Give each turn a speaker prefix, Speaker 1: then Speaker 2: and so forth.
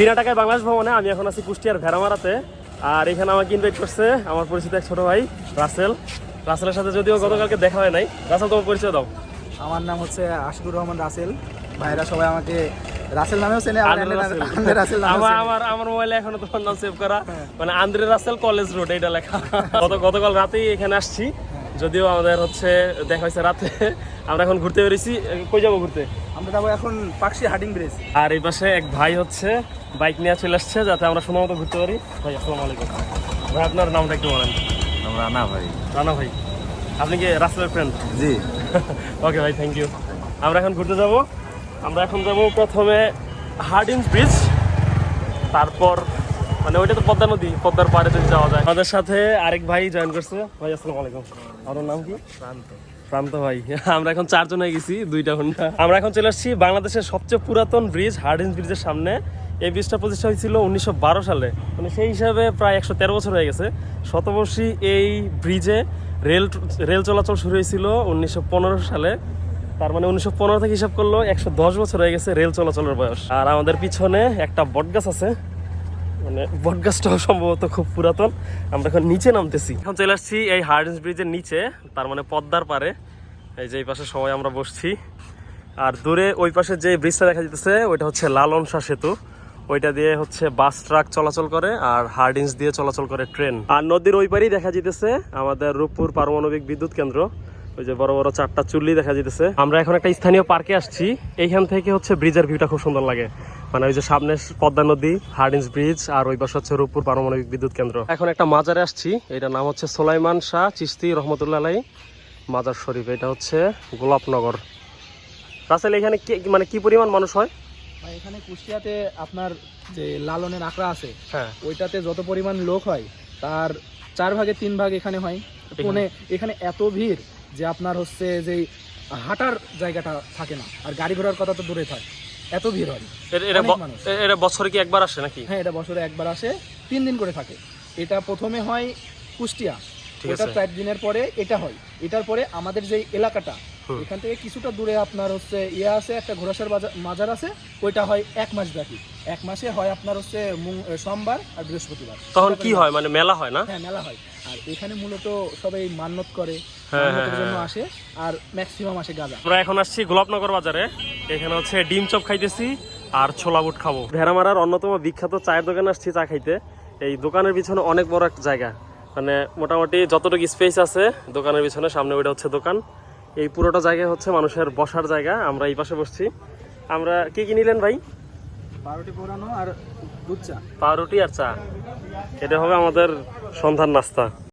Speaker 1: বিনা টাকায় বাংলাদেশ ভ্রমণে আমি এখন আছি কুষ্টিয়ার ভেড়ামারাতে। আর এখানে আমাকে ইনভাইট করছে আমার পরিচিত এক ছোট ভাই রাসেল। রাসেলের সাথে যদিও গতকালকে দেখা হয় নাই। রাসেল তোমার পরিচয় দাও।
Speaker 2: আমার নাম হচ্ছে আশিকুর রহমান রাসেল। ভাইরা সবাই আমাকে রাসেল নামেও চেনে
Speaker 1: আন্দ্রে রাসেল।
Speaker 2: রাসেল
Speaker 1: আমার আমার আমার মোবাইলে এখনও তোমার নাম সেভ করা। মানে আন্দ্রে রাসেল কলেজ রোড এটা লেখা। গত গতকাল রাতেই এখানে আসছি। যদিও আমাদের হচ্ছে দেখা হয়েছে রাতে আমরা এখন ঘুরতে বেরিয়েছি। কই যাব ঘুরতে?
Speaker 2: আমরা যাব এখন পাকশি হার্ডিং ব্রিজ।
Speaker 1: আর এই পাশে এক ভাই হচ্ছে বাইক নিয়ে চলে আসছে যাতে আমরা সময় মতো ঘুরতে পারি। ভাই আসসালামু আলাইকুম। ভাই আপনার নামটা একটু বলেন।
Speaker 3: আমরা না ভাই।
Speaker 1: রানা ভাই। আপনি কি রাসেলের ফ্রেন্ড
Speaker 3: জি।
Speaker 1: ওকে ভাই থ্যাংক ইউ আমরা এখন ঘুরতে যাব। আমরা এখন যাব প্রথমে হার্ডিংস ব্রিজ তারপর মানে ওইটা তো পদ্মা নদী পদ্মার পাড়ে যদি যাওয়া যায়। আমাদের সাথে আরেক ভাই জয়েন করছে। ভাই আসসালামু আলাইকুম। আপনার নাম কি? প্রান্ত। প্রান্ত ভাই। আমরা এখন চারজন হয়ে গেছি দুইটা ঘণ্টা। আমরা এখন চলে আসছি বাংলাদেশের সবচেয়ে পুরাতন ব্রিজ হার্ডিংস ব্রিজের সামনে। এই ব্রিজটা প্রতিষ্ঠা হয়েছিল উনিশশো বারো সালে। মানে সেই হিসাবে প্রায় একশো তেরো বছর হয়ে গেছে। শতবর্ষী এই ব্রিজে রেল রেল চলাচল শুরু হয়েছিল উনিশশো পনেরো সালে। তার মানে উনিশশো পনেরো থেকে হিসাব করল একশো দশ বছর হয়ে গেছে রেল চলাচলের বয়স। আর আমাদের পিছনে একটা বটগাছ আছে। মানে বটগাছটাও সম্ভবত খুব পুরাতন। আমরা এখন নিচে নামতেছি। এখন চলে আসছি এই হার্ডেন্স ব্রিজের নিচে, তার মানে পদ্মার পারে এই যে এই পাশে সবাই আমরা বসছি। আর দূরে ওই পাশে যে ব্রিজটা দেখা যেতেছে ওইটা হচ্ছে লালন শাহ সেতু। ওইটা দিয়ে হচ্ছে বাস, ট্রাক চলাচল করে আর হার্ডিন্স দিয়ে চলাচল করে ট্রেন। আর নদীর ওই পারেই দেখা যেতেছে আমাদের রূপপুর পারমাণবিক বিদ্যুৎ কেন্দ্র। ওই যে বড় বড় চারটা চুল্লি দেখা যেতেছে আমরা এখন একটা স্থানীয় পার্কে আসছি। এইখান থেকে হচ্ছে ব্রিজের ভিউটা খুব সুন্দর লাগে। মানে ওই যে সামনে পদ্মা নদী হার্ডিন্স ব্রিজ আর ওই পাশে হচ্ছে রূপপুর পারমাণবিক বিদ্যুৎ কেন্দ্র। এখন একটা মাজারে আসছি। এটার নাম হচ্ছে সোলাইমান শাহ চিস্তি রহমতুল্লাহ আলাই মাজার শরীফ। এটা হচ্ছে গোলাপনগর। রাসেল এখানে মানে কি পরিমাণ মানুষ হয়?
Speaker 2: এখানে কুষ্টিয়াতে আপনার যে লালনের আঁকড়া আছে
Speaker 1: হ্যাঁ।
Speaker 2: ওইটাতে যত পরিমাণ লোক হয় তার চার ভাগে তিন ভাগ এখানে হয়। মানে এখানে এত ভিড় যে আপনার হচ্ছে যে হাঁটার জায়গাটা থাকে না আর গাড়ি ঘোড়ার কথা তো দূরে থাকে। এত ভিড় হয়।
Speaker 1: এরা এটা বছরে কি একবার আসে নাকি?
Speaker 2: হ্যাঁ এটা বছরে একবার আসে তিন দিন করে থাকে। এটা প্রথমে হয় কুষ্টিয়া। ওটা চার দিনের পরে এটা হয়। এটার পরে আমাদের যে এলাকাটা। এখান থেকে কিছুটা দূরে আপনার হচ্ছে ইয়ে আছে একটা ঘোড়াসার বাজার মাজার আছে ওইটা হয় এক মাস ব্যাপী। এক মাসে হয় আপনার হচ্ছে সোমবার আর বৃহস্পতিবার।
Speaker 1: তখন কি হয়? মানে মেলা হয় না?
Speaker 2: হ্যাঁ মেলা হয়। আর এখানে মূলত সবাই মান্যত করে
Speaker 1: হ্যাঁ, হ্যাঁ,
Speaker 2: জন্য
Speaker 1: হ্যাঁ।
Speaker 2: আসে আর ম্যাক্সিমাম আসে গাঁজা।
Speaker 1: আমরা এখন আসছি গোলাপনগর বাজারে। এখানে হচ্ছে ডিম চপ খাইতেছি আর ছোলা বুট খাব। ভেড়ামারার অন্যতম বিখ্যাত চায়ের দোকানে আসছি চা খাইতে। এই দোকানের পিছনে অনেক বড় একটা জায়গা। মানে মোটামুটি যতটুকু স্পেস আছে দোকানের পিছনে সামনে ওইটা হচ্ছে দোকান। এই পুরোটা জায়গা হচ্ছে মানুষের বসার জায়গা আমরা এই পাশে বসছি। আমরা কি কি নিলেন ভাই?
Speaker 2: পাউরুটি পোড়ানো আর দুধ চা।
Speaker 1: পাউরুটি আর চা। এটা হবে আমাদের সন্ধ্যার নাস্তা।